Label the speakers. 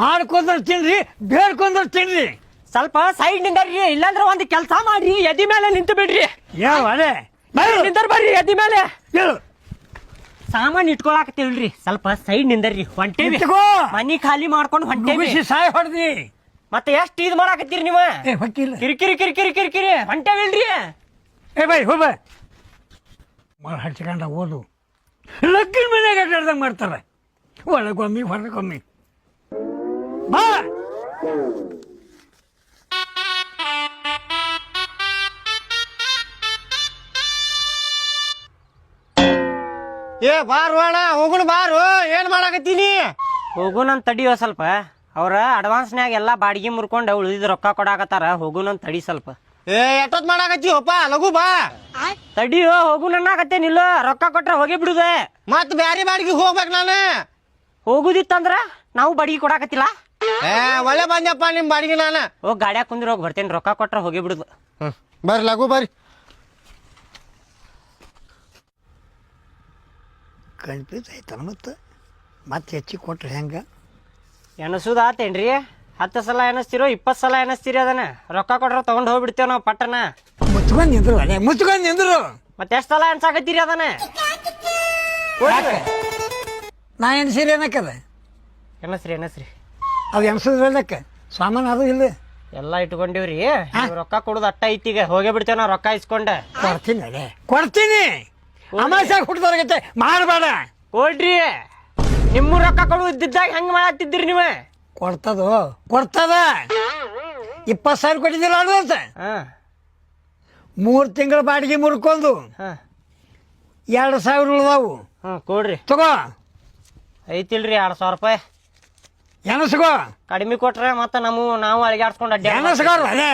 Speaker 1: ಮಾಡ್ಕೊಂಡ್ರೆ ತಿನ್ರಿ ಬೇಡ್ಕೊಂಡ್ರೆ ತಿನ್ರಿ.
Speaker 2: ಸ್ವಲ್ಪ ಸೈಡ್ ನಿಂದರ್ರಿ ಇಲ್ಲಾಂದ್ರೆ ಒಂದು ಕೆಲಸ ಮಾಡ್ರಿ ಎದಿ ಮೇಲೆ ನಿಂತು ಬಿಡ್ರಿ.
Speaker 1: ಯಾವ ಅದೇ?
Speaker 2: ನಿಂದರ್ ಬರ್ರಿ ಎದಿ ಮೇಲೆ.
Speaker 1: ಹೇಳು.
Speaker 2: ಇಟ್ಕೊಳಕ್ ತಿಳ್ರಿ ಸ್ವಲ್ಪ ಸೈಡ್ ನಿಂದರ್ರಿ
Speaker 1: ಹೊಂಟೆ.
Speaker 2: ಮನಿ ಖಾಲಿ ಮಾಡ್ಕೊಂಡು ಹೊಂಟೇವಿ.
Speaker 1: ಮುಗಿಸಿ ಸಾಯ್ ಹೊಡೆದಿ.
Speaker 2: ಮತ್ತೆ ಎಷ್ಟು ಇದು ಮಾಡಾಕತ್ತೀರಿ ನೀವು?
Speaker 1: ಏ ಹೊಕ್ಕಿಲ್ಲ
Speaker 2: ಕಿರಿಕಿರಿ ಕಿರಿಕಿರಿ ಕಿರಿಕಿರಿ ಹೊಂಟೇವಿಲ್ರಿ.
Speaker 1: ಏ ಬೈ ಹೋಗ ಮಳ ಹಚ್ಕೊಂಡ ಓದು. ಲಗ್ಗಿನ ಮನೆಗೆ ಅಡ್ಡಾಡ್ದಂಗೆ ಮಾಡ್ತಾರೆ. ಒಳಗೊಮ್ಮಿ ಹೊರಗೊಮ್ಮಿ. ಬಾ.
Speaker 3: ಏ ಬಾರು ಅಣ್ಣ ಹೋಗುಣ ಬಾರು. ಏನ್ ಮಾಡಾಕತ್ತೀನಿ?
Speaker 2: ಹೋಗುನಂತ ತಡಿಯೋ ಸ್ವಲ್ಪ. ಅವ್ರ ಅಡ್ವಾನ್ಸ್ನ್ಯಾಗ ಎಲ್ಲಾ ಬಾಡಿಗೆ ಮುರ್ಕೊಂಡು ಉಳಿದಿದ್ ರೊಕ್ಕ ಕೊಡಾಕತ್ತಾರ ಹೋಗುನಂತ ತಡಿ ಸ್ವಲ್ಪ.
Speaker 3: ಏ ಎಷ್ಟೊತ್ ಮಾಡಾಕತ್ತೀವಪ್ಪ ಲಘು ಬಾ.
Speaker 2: ತಡಿಯೋ ಹೋಗುನನ್ನಾಗತ್ತೇನಿಲ್ಲ ರೊಕ್ಕ ಕೊಟ್ರೆ ಹೋಗಿ ಬಿಡುದೆ.
Speaker 3: ಮತ್ ಬ್ಯಾರೆ ಬಾಡಿಗೆ ಹೋಗ್ಬೇಕು ನಾನು.
Speaker 2: ಹೋಗುದಿತ್ತಂದ್ರ ನಾವು ಬಾಡಿಗೆ ಕೊಡಾಕತ್ತಿಲ್ಲ.
Speaker 3: ಏ ಒಳ್ಳೆ ಬಂದ್ಯಪ್ಪ ನಿಮ್ ಬಾಡಿಗೆ ನಾನು.
Speaker 2: ಓ ಗಾಡ್ಯಾಗ ಕುಂದ್ರ ಹೋಗಿ ಬರ್ತೇನೆ. ರೊಕ್ಕ ಕೊಟ್ರ ಹೋಗಿ ಬಿಡುದು.
Speaker 3: ಹ್ಮ್. ಬರ್ರಿ ಲಘು ಬರ್ರಿ.
Speaker 1: ಕನ್ಫ್ಯೂಸ್ ಆಯ್ತಲ್ಲ ಮತ್ತೆ? ಮತ್ತೆ ಹೆಚ್ಚಿಗೆ ಕೊಟ್ರೆ ಹೆಂಗೆ?
Speaker 2: ಎಣಸುದ ಆತೇನ್ರಿ? ಹತ್ತು ಸಲ ಎನಸ್ತಿರೋ ಇಪ್ಪತ್ತು ಸಲ ಎನಸ್ತೀರಿ ಅದನ್ನ. ರೊಕ್ಕ ಕೊಟ್ರ ತಗೊಂಡ್ ಹೋಗ್ಬಿಡ್ತೇವ್ ನಾವು ಪಟ್ಟನ
Speaker 1: ಮುಚ್ಕೊಂಡು ನಿಂದ್ರು ಅದೇ ಮುಚ್ಕೊಂಡು ನಿಂದ್ರು.
Speaker 2: ಮತ್ತೆ ಎಷ್ಟು ಸಲ ಎನ್ಸಾಕತ್ತೀರಿ ಅದನ್ನ?
Speaker 1: ನಾ ಏನು ಸೀರೆ ಏನಕ್ಕದ
Speaker 2: ಎನಸ್ರಿ ಎನಸ್ರಿ
Speaker 1: ಅದು ಎನ್ಸದ್ ಹೇಳಕ್ಕೆ ಸಾಮಾನು ಅದು ಇಲ್ಲ.
Speaker 2: ಎಲ್ಲ ಇಟ್ಕೊಂಡಿವ್ರಿ. ನೀವ್ ರೊಕ್ಕ ಕೊಡುದು ಅಟ್ಟ ಐತಿಗ ಹೋಗೇ ಬಿಡ್ತೇವೆ ನಾ ರೊಕ್ಕ ಇಸ್ಕೊಂಡ.
Speaker 1: ಕೊಡ್ತೀನಿ ಅದೇ. ಕೊಡ್ತೀನಿ. ಅಮಾಸ್ಯಾಗ ಹುಡ್ದವ್ರಿಗೆ ಮಾಡಬೇಡ.
Speaker 2: ಕೊಡ್ರಿ. ನಿಮ್ಮ ರೊಕ್ಕ ಕೊಡು ಇದ್ದಿದ್ದಾಗ ಹೆಂಗ್ ಮಾಡತ್ತಿದ್ರಿ ನೀವ?
Speaker 1: ಕೊಡ್ತದ? ಕೊಡ್ತದ. ಇಪ್ಪತ್ತು ಸಾವಿರ ಕೊಟ್ಟಿದ್ದಿಲ್ಲ ಅಡ್ವಾನ್ಸ್
Speaker 2: ಹಾ.
Speaker 1: ಮೂರು ತಿಂಗಳ ಬಾಡಿಗೆ ಮುರ್ಕೊಂಡು
Speaker 2: ಹಾ.
Speaker 1: ಎರಡು ಸಾವಿರ ಉಳ್ದಾವು.
Speaker 2: ಕೊಡ್ರಿ.
Speaker 1: ತಗೋ.
Speaker 2: ಐತಿಲ್ರಿ ಎರಡ್ ಸಾವಿರ ರೂಪಾಯಿ.
Speaker 1: ಎನಸ್ಗೋ
Speaker 2: ಕಡಿಮೆ ಕೊಟ್ರೆ ಮತ್ತೆ ನಮ್ಮ ನಾವು ಅಳಿಗಾಡ್ಸ್ಕೊಂಡು ಅಡ್ಡ
Speaker 1: ಎನಸ್ಗಾರ ಅದೇ